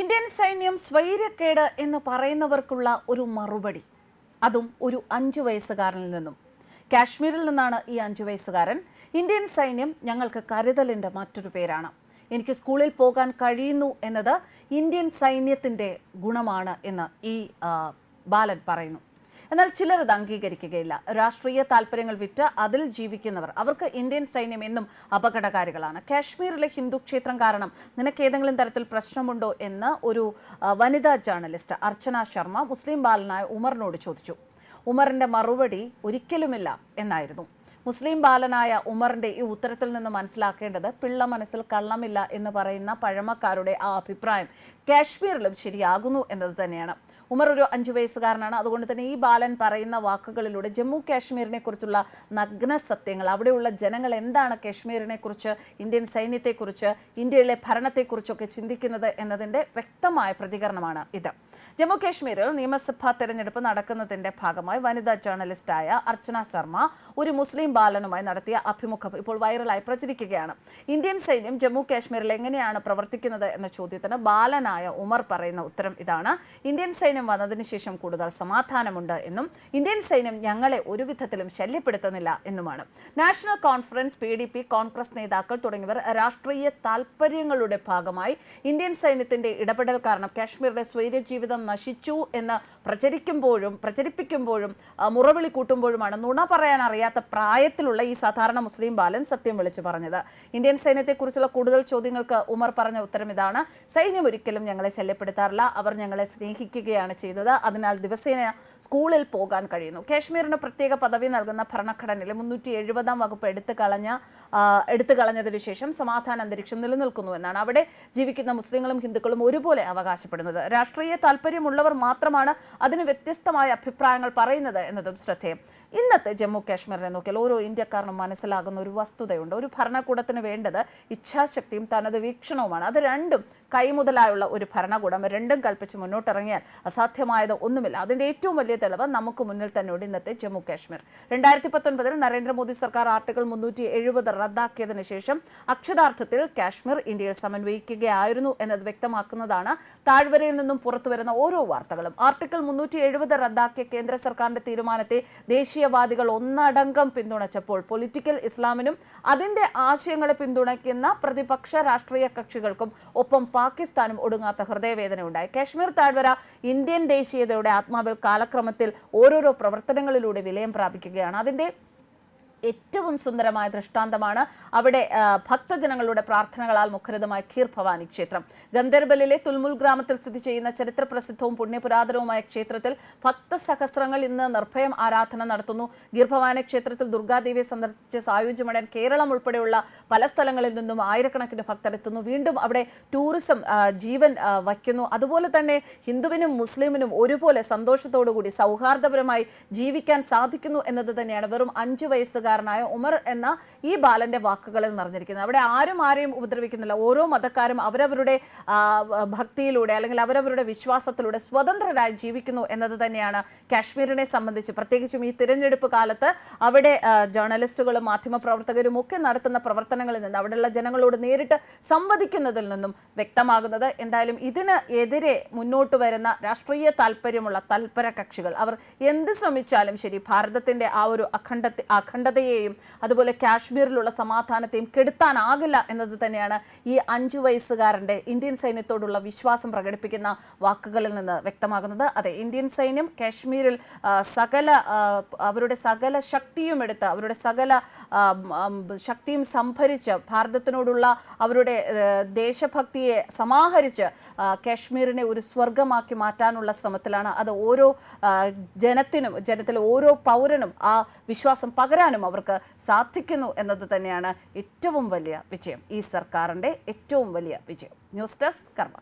Indian സൈന്യം സ്വൈര്യക്കേട് എന്ന് പറയുന്നവർക്കുള്ള ഒരു മറുപടി. അതും ഒരു അഞ്ചു വയസ്സുകാരനിൽ നിന്നും. കാശ്മീരിൽ നിന്നാണ് ഈ അഞ്ചു വയസ്സുകാരൻ. ഇന്ത്യൻ സൈന്യം ഞങ്ങൾക്ക് കരുതലിന്റെ മറ്റൊരു പേരാണ്. എനിക്ക് സ്കൂളിൽ പോകാൻ കഴിയുന്നു എന്നത് ഇന്ത്യൻ സൈന്യത്തിന്റെ ഗുണമാണ് എന്ന് ഈ ബാലൻ പറയുന്നു. എന്നാൽ ചിലർ ഇത് അംഗീകരിക്കുകയില്ല. രാഷ്ട്രീയ താല്പര്യങ്ങൾ വിറ്റ് അതിൽ ജീവിക്കുന്നവർ. അവർക്ക് ഇന്ത്യൻ സൈന്യം എന്നും അപകടകാരികളാണ്. കാശ്മീരിലെ ഹിന്ദു ക്ഷേത്രം കാരണം നിനക്ക് ഏതെങ്കിലും തരത്തിൽ പ്രശ്നമുണ്ടോ എന്ന് ഒരു വനിതാ ജേർണലിസ്റ്റ് അർച്ചന ശർമ്മ മുസ്ലിം ബാലനായ ഉമറിനോട് ചോദിച്ചു. ഉമറിന്റെ മറുപടി ഒരിക്കലുമില്ല എന്നായിരുന്നു. മുസ്ലിം ബാലനായ ഉമറിന്റെ ഈ ഉത്തരത്തിൽ നിന്ന് മനസ്സിലാക്കേണ്ടത് പിള്ള മനസ്സിൽ കള്ളമില്ല എന്ന് പറയുന്ന പഴമക്കാരുടെ ആ അഭിപ്രായം കാശ്മീരിലും ശരിയാകുന്നു എന്നത് തന്നെയാണ്. ഉമർ ഒരു അഞ്ചു വയസ്സുകാരനാണ്. അതുകൊണ്ട് തന്നെ ഈ ബാലൻ പറയുന്ന വാക്കുകളിലൂടെ ജമ്മു കാശ്മീരിനെ കുറിച്ചുള്ള നഗ്ന സത്യങ്ങൾ അവിടെയുള്ള ജനങ്ങൾ എന്താണ് കാശ്മീരിനെ കുറിച്ച് ഇന്ത്യൻ സൈന്യത്തെക്കുറിച്ച് ഇന്ത്യയിലെ ഭരണത്തെക്കുറിച്ചൊക്കെ ചിന്തിക്കുന്നത് എന്നതിന്റെ വ്യക്തമായ പ്രതികരണമാണ് ഇത്. ജമ്മു കാശ്മീരിൽ നിയമസഭാ തെരഞ്ഞെടുപ്പ് നടക്കുന്നതിന്റെ ഭാഗമായി വനിതാ ജേർണലിസ്റ്റായ അർച്ചന ശർമ്മ ഒരു മുസ്ലിം ബാലനുമായി നടത്തിയ അഭിമുഖം ഇപ്പോൾ വൈറലായി പ്രചരിക്കുകയാണ്. ഇന്ത്യൻ സൈന്യം ജമ്മു കാശ്മീരിൽ എങ്ങനെയാണ് പ്രവർത്തിക്കുന്നത് എന്ന ചോദ്യത്തിന് ബാലനായ ഉമർ പറയുന്ന ഉത്തരം ഇതാണ്. ഇന്ത്യൻ സൈന്യം വന്നതിന് ശേഷം കൂടുതൽ സമാധാനമുണ്ട് എന്നും ഇന്ത്യൻ സൈന്യം ഞങ്ങളെ ഒരു വിധത്തിലും ശല്യപ്പെടുത്തുന്നില്ല എന്നുമാണ്. National Conference P D P Congress നേതാക്കൾ തുടങ്ങിയവർ രാഷ്ട്രീയ താൽപര്യങ്ങളുടെ ഭാഗമായി ഇന്ത്യൻ സൈന്യത്തിന്റെ ഇടപെടൽ കാരണം കാശ്മീരിലെ സ്വൈര്യ ജീവിതം നശിച്ചു എന്ന് പ്രചരിക്കുമ്പോഴും പ്രചരിപ്പിക്കുമ്പോഴും മുറവിളി കൂട്ടുമ്പോഴുമാണ് നുണ പറയാൻ അറിയാത്ത പ്രായത്തിലുള്ള ഈ സാധാരണ മുസ്ലിം ബാലൻ സത്യം വിളിച്ചു പറഞ്ഞത്. ഇന്ത്യൻ സൈന്യത്തെക്കുറിച്ചുള്ള കൂടുതൽ ചോദ്യങ്ങൾക്ക് ഉമർ പറഞ്ഞ ഉത്തരം ഇതാണ്. സൈന്യം ഒരിക്കലും ഞങ്ങളെ ശല്യപ്പെടുത്താറില്ല. അവർ ഞങ്ങളെ സ്നേഹിക്കുകയാണ് ചെയ്തത്. അതിനാൽ ദിവസേന സ്കൂളിൽ പോകാൻ കഴിയുന്നു. കാശ്മീരിന് പ്രത്യേക പദവി നൽകുന്ന ഭരണഘടനയിലെ മുന്നൂറ്റി എഴുപതാം വകുപ്പ് എടുത്തു കളഞ്ഞ എടുത്തു കളഞ്ഞതിനു ശേഷം സമാധാന അന്തരീക്ഷം നിലനിൽക്കുന്നു എന്നാണ് അവിടെ ജീവിക്കുന്ന മുസ്ലിങ്ങളും ഹിന്ദുക്കളും ഒരുപോലെ അവകാശപ്പെടുന്നത്. രാഷ്ട്രീയ താല്പര്യമുള്ളവർ മാത്രമാണ് അതിന് വ്യത്യസ്തമായ അഭിപ്രായങ്ങൾ പറയുന്നത് എന്നതും ശ്രദ്ധേയം. ഇന്നത്തെ ജമ്മു കാശ്മീരിനെ നോക്കിയാൽ ഓരോ ഇന്ത്യക്കാരനും മനസ്സിലാകുന്ന ഒരു വസ്തുതയുണ്ട്. ഒരു ഭരണകൂടത്തിന് വേണ്ടത് ഇച്ഛാശക്തിയും തനത് വീക്ഷണവുമാണ്. അത് രണ്ടും കൈമുതലായുള്ള ഒരു ഭരണകൂടം. രണ്ടും കൽപ്പിച്ച് മുന്നോട്ടിറങ്ങിയാൽ അസാധ്യമായത് ഒന്നുമില്ല. അതിന്റെ ഏറ്റവും വലിയ തെളിവ് നമുക്ക് മുന്നിൽ തന്നെയുണ്ട് ഇന്നത്തെ ജമ്മു കാശ്മീർ. രണ്ടായിരത്തി പത്തൊൻപതിൽ നരേന്ദ്രമോദി സർക്കാർ ആർട്ടിക്കിൾ മുന്നൂറ്റി എഴുപത് റദ്ദാക്കിയതിനു ശേഷം അക്ഷരാർത്ഥത്തിൽ കാശ്മീർ ഇന്ത്യയിൽ സമന്വയിക്കുകയായിരുന്നു എന്നത് വ്യക്തമാക്കുന്നതാണ്. താഴ്വരയിൽ നിന്നും പുറത്തുവരുന്ന ഓരോ വാർത്തകളും ആർട്ടിക്കിൾ മുന്നൂറ്റി എഴുപത് റദ്ദാക്കിയ കേന്ദ്ര സർക്കാരിന്റെ തീരുമാനത്തെ ദേശീയവാദികൾ ഒന്നടങ്കം പിന്തുണച്ചപ്പോൾ പൊളിറ്റിക്കൽ ഇസ്ലാമിനും അതിന്റെ ആശയങ്ങളെ പിന്തുണയ്ക്കുന്ന പ്രതിപക്ഷ രാഷ്ട്രീയ കക്ഷികൾക്കും ഒപ്പം പാകിസ്ഥാനും ഒടുങ്ങാത്ത ഹൃദയവേദന ഉണ്ടായി കാശ്മീർ താഴ്വര ഇന്ത്യൻ ദേശീയതയുടെ ആത്മാവിൽ കാലക്രമത്തിൽ ഓരോരോ പ്രവർത്തനങ്ങളിലൂടെ വിലയം പ്രാപിക്കുകയാണ്. അതിന്റെ ഏറ്റവും സുന്ദരമായ ദൃഷ്ടാന്തമാണ് അവിടെ ഭക്തജനങ്ങളുടെ പ്രാർത്ഥനകളാൽ മുഖരിതമായ ഖീർ ഭവാനി ക്ഷേത്രം. ഗന്ധർബലിലെ തുൽമുൽ ഗ്രാമത്തിൽ സ്ഥിതി ചെയ്യുന്ന ചരിത്ര പ്രസിദ്ധവും പുണ്യപുരാതനവുമായ ക്ഷേത്രത്തിൽ ഭക്തസഹസ്രങ്ങൾ ഇന്ന് നിർഭയം ആരാധന നടത്തുന്നു. ഗീർ ഭവാനി ക്ഷേത്രത്തിൽ ദുർഗാദേവിയെ സന്ദർശിച്ച് സായുജ്യമടൻ കേരളം ഉൾപ്പെടെയുള്ള പല സ്ഥലങ്ങളിൽ നിന്നും ആയിരക്കണക്കിന് ഭക്തർ എത്തുന്നു വീണ്ടും അവിടെ ടൂറിസം ജീവൻ വയ്ക്കുന്നു. അതുപോലെ തന്നെ ഹിന്ദുവിനും മുസ്ലിമിനും ഒരുപോലെ സന്തോഷത്തോടുകൂടി സൗഹാർദ്ദപരമായി ജീവിക്കാൻ സാധിക്കുന്നു എന്നത് തന്നെയാണ് വെറും അഞ്ചു വയസ്സുകാരനായ ഉമർ എന്ന ഈ ബാലന്റെ വാക്കുകളിൽ നിറഞ്ഞിരിക്കുന്നത് അവിടെ ആരും ആരെയും ഉപദ്രവിക്കുന്നില്ല. ഓരോ മതക്കാരും അവരവരുടെ ഭക്തിയിലൂടെ അല്ലെങ്കിൽ അവരവരുടെ വിശ്വാസത്തിലൂടെ സ്വതന്ത്രരായി ജീവിക്കുന്നു എന്നത് തന്നെയാണ് കാശ്മീരിനെ സംബന്ധിച്ച്. പ്രത്യേകിച്ചും ഈ തിരഞ്ഞെടുപ്പ് കാലത്ത് അവിടെ ജേർണലിസ്റ്റുകളും മാധ്യമപ്രവർത്തകരും ഒക്കെ നടത്തുന്ന പ്രവർത്തനങ്ങളിൽ നിന്ന് അവിടെയുള്ള ജനങ്ങളോട് നേരിട്ട് സംവദിക്കുന്നതിൽ നിന്നും വ്യക്തമാകുന്നത് എന്തായാലും ഇതിന് എതിരെ മുന്നോട്ട് വരുന്ന രാഷ്ട്രീയ താല്പര്യമുള്ള തൽപര കക്ഷികൾ അവർ എന്ത് ശ്രമിച്ചാലും ശരി ഭാരതത്തിന്റെ ആ ഒരു അഖണ്ഡ അഖണ്ഡ അഖണ്ഡതയെയും അതുപോലെ കാശ്മീരിലുള്ള സമാധാനത്തെയും കെടുത്താനാകില്ല എന്നത് തന്നെയാണ് ഈ അഞ്ചു വയസ്സുകാരന്റെ ഇന്ത്യൻ സൈന്യത്തോടുള്ള വിശ്വാസം പ്രകടിപ്പിക്കുന്ന വാക്കുകളിൽ നിന്ന് വ്യക്തമാകുന്നത്. അതെ ഇന്ത്യൻ സൈന്യം കാശ്മീരിൽ സകല അവരുടെ സകല ശക്തിയും എടുത്ത് അവരുടെ സകല ശക്തിയും സംഭരിച്ച് ഭാരതത്തിനോടുള്ള അവരുടെ ദേശഭക്തിയെ സമാഹരിച്ച് കാശ്മീരിനെ ഒരു സ്വർഗമാക്കി മാറ്റാനുള്ള ശ്രമത്തിലാണ്. അത് ഓരോ ജനത്തിനും ജനത്തിലെ ഓരോ പൗരനും ആ വിശ്വാസം പകരാനും അവർക്ക് സാധിക്കുന്നു എന്നത് തന്നെയാണ് ഏറ്റവും വലിയ വിജയം. ഈ സർക്കാരിന്റെ ഏറ്റവും വലിയ വിജയം. ന്യൂസ് ഡെസ്ക് കർമ്മ